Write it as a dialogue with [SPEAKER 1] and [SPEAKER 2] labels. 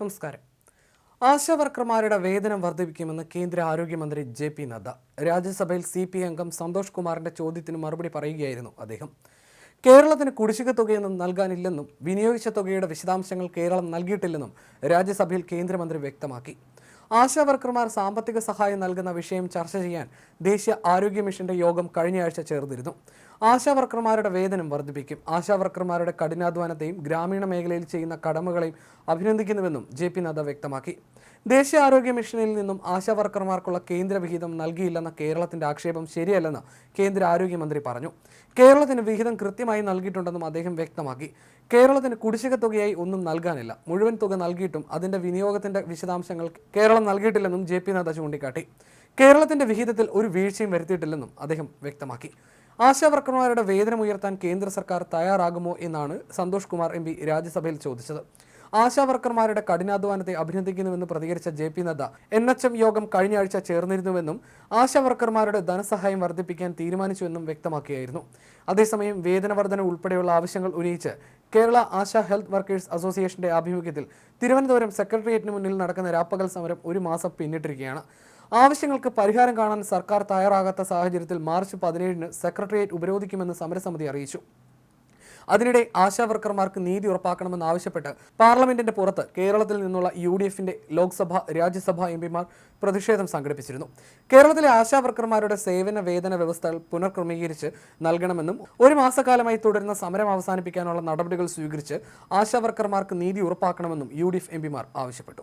[SPEAKER 1] നമസ്കാരം. ആശാ വർക്കർമാരുടെ വേതനം വർദ്ധിപ്പിക്കുമെന്ന് കേന്ദ്ര ആരോഗ്യമന്ത്രി ജെ പി നദ്ദ. രാജ്യസഭയിൽ സി പി അംഗം സന്തോഷ് കുമാറിന്റെ ചോദ്യത്തിന് മറുപടി പറയുകയായിരുന്നു അദ്ദേഹം. കേരളത്തിന് കുടിശ്ശിക തുകയൊന്നും നൽകാനില്ലെന്നും വിനിയോഗിച്ച തുകയുടെ വിശദാംശങ്ങൾ കേരളം നൽകിയിട്ടില്ലെന്നും രാജ്യസഭയിൽ കേന്ദ്രമന്ത്രി വ്യക്തമാക്കി. ആശാ വർക്കർമാർ സാമ്പത്തിക സഹായം നൽകുന്ന വിഷയം ചർച്ച ചെയ്യാൻ ദേശീയ ആരോഗ്യ മിഷന്റെ യോഗം കഴിഞ്ഞയാഴ്ച ചേർന്നിരുന്നു. ആശാവർക്കർമാരുടെ വേതനം വർദ്ധിപ്പിക്കും. ആശാവർക്കർമാരുടെ കഠിനാധ്വാനത്തെയും ഗ്രാമീണ മേഖലയിൽ ചെയ്യുന്ന കടമകളെയും അഭിനന്ദിക്കുന്നുവെന്നും ജെ പി നദ്ദ വ്യക്തമാക്കി. ദേശീയ ആരോഗ്യ മിഷനിൽ നിന്നും ആശാവർക്കർമാർക്കുള്ള കേന്ദ്ര വിഹിതം നൽകിയില്ലെന്ന കേരളത്തിന്റെ ആക്ഷേപം ശരിയല്ലെന്ന് കേന്ദ്ര ആരോഗ്യമന്ത്രി പറഞ്ഞു. കേരളത്തിന് വിഹിതം കൃത്യമായി നൽകിയിട്ടുണ്ടെന്നും അദ്ദേഹം വ്യക്തമാക്കി. കേരളത്തിന് കുടിശ്ശിക തുകയായി ഒന്നും നൽകാനില്ല. മുഴുവൻ തുക നൽകിയിട്ടും അതിന്റെ വിനിയോഗത്തിന്റെ വിശദാംശങ്ങൾ കേരളം നൽകിയിട്ടില്ലെന്നും ജെ പി നദ്ദ ചൂണ്ടിക്കാട്ടി. കേരളത്തിന്റെ വിഹിതത്തിൽ ഒരു വീഴ്ചയും വരുത്തിയിട്ടില്ലെന്നും അദ്ദേഹം വ്യക്തമാക്കി. ആശാവർക്കർമാരുടെ വേതനം ഉയർത്താൻ കേന്ദ്ര സർക്കാർ തയ്യാറാകുമോ എന്നാണ് സന്തോഷ് കുമാർ എം പി രാജ്യസഭയിൽ ചോദിച്ചത്. ആശാവർക്കർമാരുടെ കഠിനാധ്വാനത്തെ അഭിനന്ദിക്കുന്നുവെന്ന് പ്രതികരിച്ച J P Nadda N H M യോഗം കഴിഞ്ഞ ആഴ്ച ചേർന്നിരുന്നുവെന്നും ആശാവർക്കർമാരുടെ ധനസഹായം വർദ്ധിപ്പിക്കാൻ തീരുമാനിച്ചുവെന്നും വ്യക്തമാക്കിയായിരുന്നു. അതേസമയം വേതനവർദ്ധന ഉൾപ്പെടെയുള്ള ആവശ്യങ്ങൾ ഉന്നയിച്ച് കേരള ആശാ ഹെൽത്ത് വർക്കേഴ്സ് അസോസിയേഷന്റെ ആഭിമുഖ്യത്തിൽ തിരുവനന്തപുരം സെക്രട്ടേറിയറ്റിന് മുന്നിൽ നടക്കുന്ന രാപ്പകൽ സമരം ഒരു മാസം പിന്നിട്ടിരിക്കുകയാണ്. ആവശ്യങ്ങൾക്ക് പരിഹാരം കാണാൻ സർക്കാർ തയ്യാറാകാത്ത സാഹചര്യത്തിൽ മാർച്ച് പതിനേഴിന് സെക്രട്ടേറിയറ്റ് ഉപരോധിക്കുമെന്ന് സമരസമിതി അറിയിച്ചു. അതിനിടെ ആശാവർക്കർമാർക്ക് നീതി ഉറപ്പാക്കണമെന്ന് ആവശ്യപ്പെട്ട് പാർലമെന്റിന്റെ പുറത്ത് കേരളത്തിൽ നിന്നുള്ള യു ഡി എഫിന്റെ ലോക്സഭ രാജ്യസഭ എം പിമാർ പ്രതിഷേധം സംഘടിപ്പിച്ചിരുന്നു. കേരളത്തിലെ ആശാവർക്കർമാരുടെ സേവന വേതന വ്യവസ്ഥകൾ പുനഃക്രമീകരിച്ച് നൽകണമെന്നും ഒരു മാസക്കാലമായി തുടരുന്ന സമരം അവസാനിപ്പിക്കാനുള്ള നടപടികൾ സ്വീകരിച്ച് ആശാവർക്കർമാർക്ക് നീതി ഉറപ്പാക്കണമെന്നും യു ഡി എഫ് എം പിമാർ ആവശ്യപ്പെട്ടു.